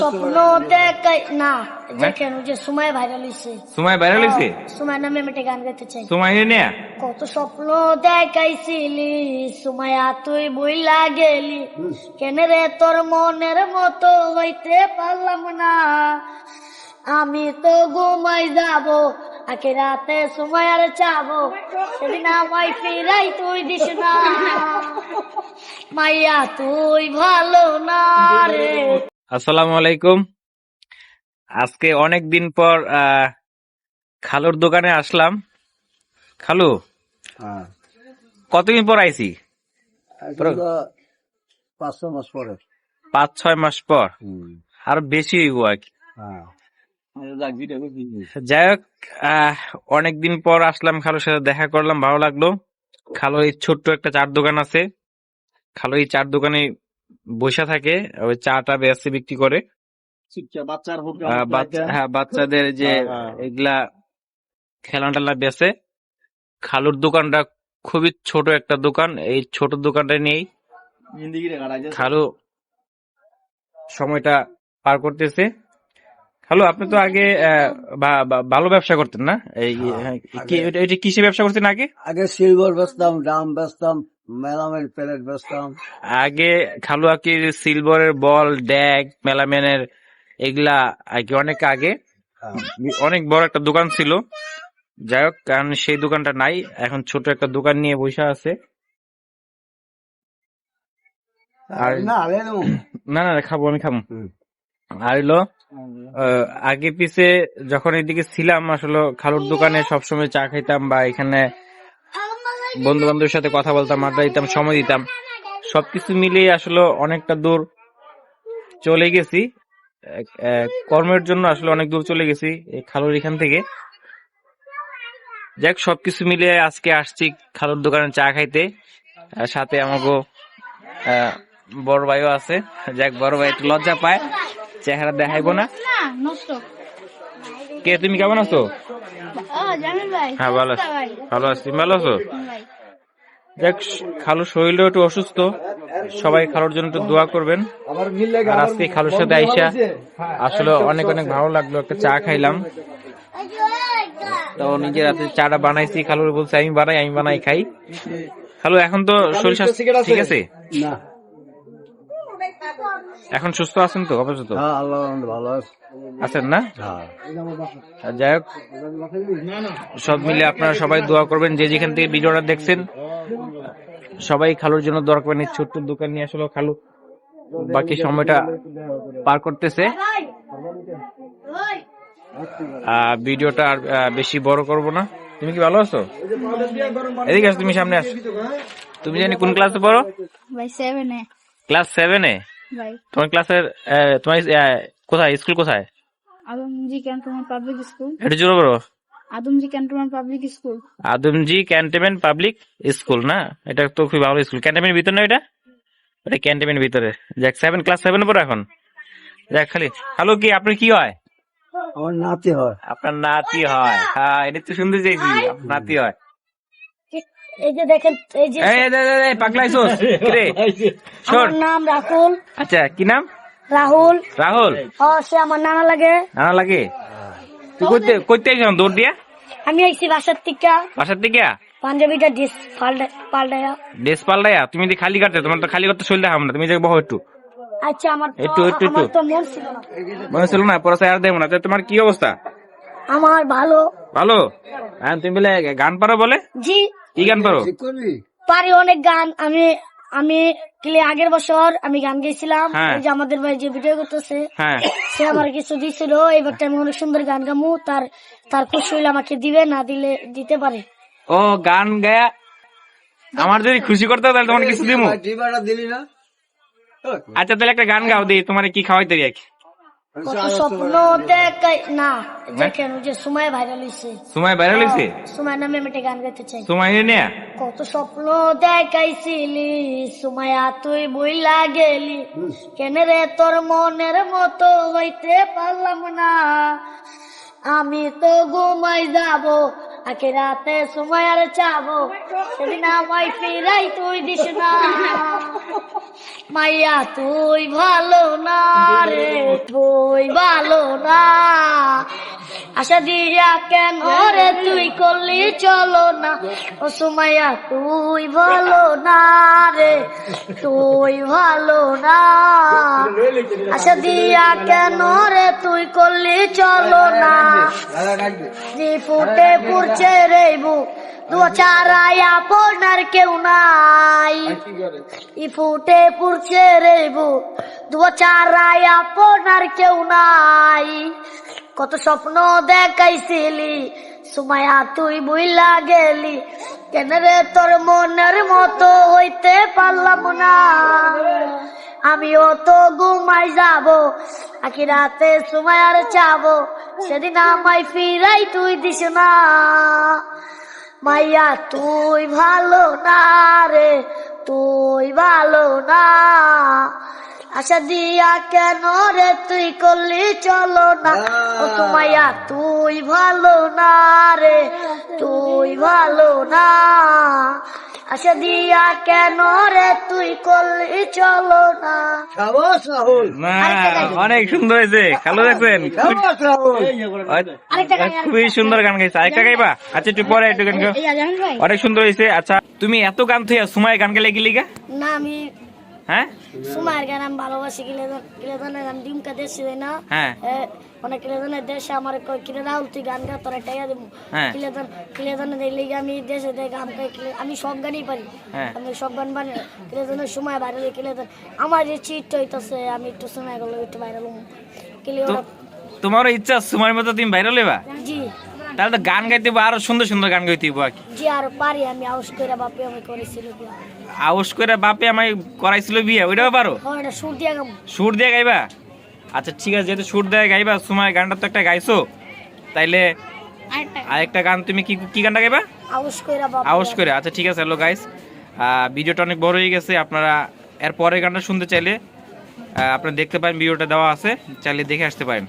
স্বপ্ন দেখাই না দেখেন ওই যে সময় ভাইরাল হয়েছে সময় বাইরে লইছে সময় নামে আমি একটা গান গাইতে চাই। সময় নে কত স্বপ্ন দেখাইছিলি সুমায়া তুই বইলা গেলি। কেন রে তোর মনের মতো হইতে পারলাম না। আমি তো ঘুমাই যাব আকে রাতে সুমায়ার চাবো। সেদিন আমায় ফিরাই তুই দিস না। মাইয়া তুই ভালো না রে। আসসালামু আলাইকুম। আজকে অনেক দিন পর আহ, খালুর দোকানে আসলাম। খালু হ্যাঁ। কতদিন পর আইছি? মাস পরে। পাঁচ ছয় মাস পর? আর বেশি হইব আর কি। হ্যাঁ। যাই হোক আহ, অনেকদিন পর আসলাম খালুর সাথে দেখা করলাম ভালো লাগল। খালু এই ছোট্ট একটা চার দোকান আছে। খালু এই চার দোকানে বসে থাকে ওই চাটা বেচে বিক্রি করে। বাচ্চার হ্যাঁ বাচ্চাদের যে হ্যাঁ। এগুলা খেলনা টেলনা বেচে খালুর দোকানটা খুবই ছোট একটা দোকান এই ছোট দোকানটা নিয়েই খালু সময়টা পার করতেছে। খালু আপনি তো আগে আহ, বা- বা- ভালো ব্যবসা করতেন না? এই হ্যাঁ, কি- এটা- এটা কিসে ব্যবসা করতেন আগে? আগে সিলভার বেচতাম ড্রাম বেচতাম মেলামের প্লেট বেচতাম আগে খালু আকি সিলভারের বল ড্যাগ মেলামেনের এগুলা কি অনেক আগে। হ্যাঁ। অনেক বড় একটা দোকান ছিল। যাই হোক কারণ সেই দোকানটা নাই। এখন ছোট একটা দোকান নিয়ে বসে আছে। আর না না না খাব আমি খাব। আর হলো আগে পিছে যখন এদিকে ছিলাম আসলে খালুর দোকানে সবসময় চা খাইতাম বা এখানে বন্ধু বান্ধবের সাথে কথা বলতাম আড্ডা দিতাম সময় দিতাম। সবকিছু মিলিয়ে আসলে অনেকটা দূর চলে গেছি। কর্মের জন্য আসলে অনেক দূর চলে গেছি এই খালুর এখান থেকে। যাক সবকিছু মিলিয়ে আজকে আসছি খালুর দোকানে চা খাইতে। সাথে আমাকে বড় ভাইও আছে। যাক বড় ভাই একটু লজ্জা পায় চেহারা দেখাইবো না। কে তুমি কেমন আছো? হ্যাঁ ভালো আছি। ভালো আছি। ভালো আছো? যাক খালু শরীরটা একটু অসুস্থ। সবাই খালুর জন্য একটু দোয়া করবেন। আর আজকে খালুর সাথে আইসা আসলে অনেক অনেক ভালো লাগল একটা চা খাইলাম। তো নিজের হাতে চাটা বানাইছি খালুর বলছে আমি বানাই আমি বানাই খাই। খালু এখন তো শরীর স্বাস্থ্য ঠিক আছে? এখন সুস্থ আছেন তো অবশ্যই হ্যাঁ আছেন না? হ্যাঁ। যাই হোক সব মিলে আপনারা সবাই দোয়া করবেন যে যেখান থেকে ভিডিওটা দেখছেন সবাই খালুর জন্য দরকার এই ছোট্ট দোকান নিয়ে আসলে খালু বাকি সময়টা পার করতেছে। ভিডিওটা আর বেশি বড় করব না। তুমি কি ভালো আছো? এদিকে আসো তুমি সামনে আসো। তুমি জানি কোন ক্লাসে পড়ো? ক্লাস সেভেনে তোমার ক্লাসের তোমার কোথায়? স্কুল কোথায়? আদমজি ক্যান্টনমেন্ট পাবলিক স্কুল একটু জোরে বলো। Adamjee cantonment public school. Adamjee cantonment public school না? এটা তো খুবই ভালো স্কুল। ক্যান্টনমেন্ট ভিতরে না এটা এটা ক্যান্টনমেন্ট ভিতরে। যাক সেভেন ক্লাস সেভেন পর এখন। যাক খালি। হ্যালো কি আপনি কি হয়? আমার নাতি হয়। আপনার নাতি হয়। হ্যাঁ এটা তো শুনতে চাইছি নাতি হয়। এই যে দেখেন এই যে এই দে, দে, দে, পাগলাই সোস রে? আমার নাম রাহুল। আচ্ছা কি নাম? রাহুল। রাহুল? ও সে আমার নানা লাগে। নানা লাগে? তুই আইছ দৌড় দিয়া? আমি আইছি বাসার থেকে বাসার থেকে পাঞ্জাবিটা ডিস পাল্টা পাল্টায়া। ড্রেস পাল্টাইয়া তুমি যদি খালি কাটতে তোমার তো খালি করতে শরীর দেখাম না। তুমি যে বহু একটু। আচ্ছা আমার একটু, একটু, একটু। তো মন ছিল না। মনে ছিল না পরে আর দেবো না। তোমার কি অবস্থা? আমার ভালো। ভালো? হ্যাঁ তুমি বলে গান পারো বলে? জি। কি গান পারো? পারি অনেক গান। আমি আমি কিলে আগের বছর আমি গান গেছিলাম হ্যাঁ। এই যে আমাদের ভাই যে ভিডিও করতেছে হ্যাঁ। সে আমার কিছু দিছিল। এবারটা আমি অনেক সুন্দর গান গামু। তার তার খুশি হইলে আমাকে দিবে না দিলে দিতে পারে। ও গান গায়া। আমার যদি খুশি করতে তাহলে তোমার কিছু দিব না। আচ্ছা তাহলে একটা গান গাও দিই। তোমার কি খাওয়াই আর কত স্বপ্ন দেখাই না দেখেন ওই যে সময় ভাইরাল হয়েছে সময় বাইরে লইছে সময় নামে আমি গান গাইতে চাই। সময় নে। কত স্বপ্ন দেখাইছিলি সুমায়া তুই বইলা গেলি। কেন রে তোর মনের মতো হইতে পারলাম না? আমি তো ঘুমাই যাব আকে রাতে সময় আর চাবো। সেদিন আমায় ফিরাই তুই দিস না। মাইয়া তুই ভালো না রে তুই ভালো না। আশা দিয়া কেন রে তুই করলি? চলো না। ও সুমাইয়া, তুই ভালো না রে, তুই ভালো না। আশা দিয়া কেন রে তুই করলি? চলো না। যে ফুটে পুরছে রে বুক দু চারাই আপনার কেউ নাই। ই ফুটে পুরছে রে বুক দু চারাই আপনার কেউ নাই। কত স্বপ্ন দেখাইছিলি। সুমায়া তুই বুইলা গেলি। কেন রে তোর মনের মতো হইতে পারলাম না? আমিও তো ঘুমাই যাব আকি রাতে সুমায়ার চাবো। সেদিন আমায় ফিরাই তুই দিস না। মাইয়া, তুই ভালো না রে, তুই ভালো না। আশা দিয়া কেন রে তুই করলি? চলো না। ও তোমায়া তুই ভালো না রে তুই ভালো না। আশা দিয়া কেন রে তুই করলি? চলো না। অনেক সুন্দর হয়েছে। খালো দেখছেন। খুবই সুন্দর গান গাইছে। আরেকটা গাইবা? আচ্ছা একটু পরে একটু গান অনেক সুন্দর হয়েছে। আচ্ছা তুমি এত গান থইয়া সময় গান গেলে গেলি গা? না আমি হ্যাঁ? গান আমি ভালোবাসি কিলেদনের গান ডিমকা দেশে দেয় না। হ্যাঁ। মানে কিলেদনের দেশে আমার কই কিলে রাহুল তুই গান গা তোরা টাইয়া দেবো হ্যাঁ। কিলেদন কিলেদনের দেখলে আমি দেশে দেয় গান গাই আমি সব গানই পারি। আমি সব গান বানি কিলেদনের সময় বাইরে কিলেদন আমার যে চিট হইতাছে আমি একটু সময় গেল একটু বাইরে লম। কিলে তো ইচ্ছা সময়ের মতো তুমি বাইরে লেবা জি। তাহলে তো গান গাইতে হইবো, আরও সুন্দর সুন্দর গান গাইতে আর কি। জি আর পারি আমি আউস করে বাপে আমি করেছিল বিয়া। আউস করে বাপে আমায় করাইছিল বিয়ে ওইটাও পারো হ্যাঁ এটা সুর দিয়া গাম। সুর দিয়ে গাইবা? আচ্ছা ঠিক আছে যেহেতু সুর দিয়ে গাইবা সময় গানটা তো একটা গাইছো তাইলে আরেকটা আরেকটা গান তুমি কি কি গানটা গাইবা? আউস করে বাপে। আউস করে আচ্ছা ঠিক আছে হ্যালো গাইস ভিডিওটা অনেক বড় হয়ে গেছে আপনারা এর পরের গানটা শুনতে চাইলে আপনারা দেখতে পারেন ভিডিওটা দেওয়া আছে চাইলে দেখে আসতে পারেন।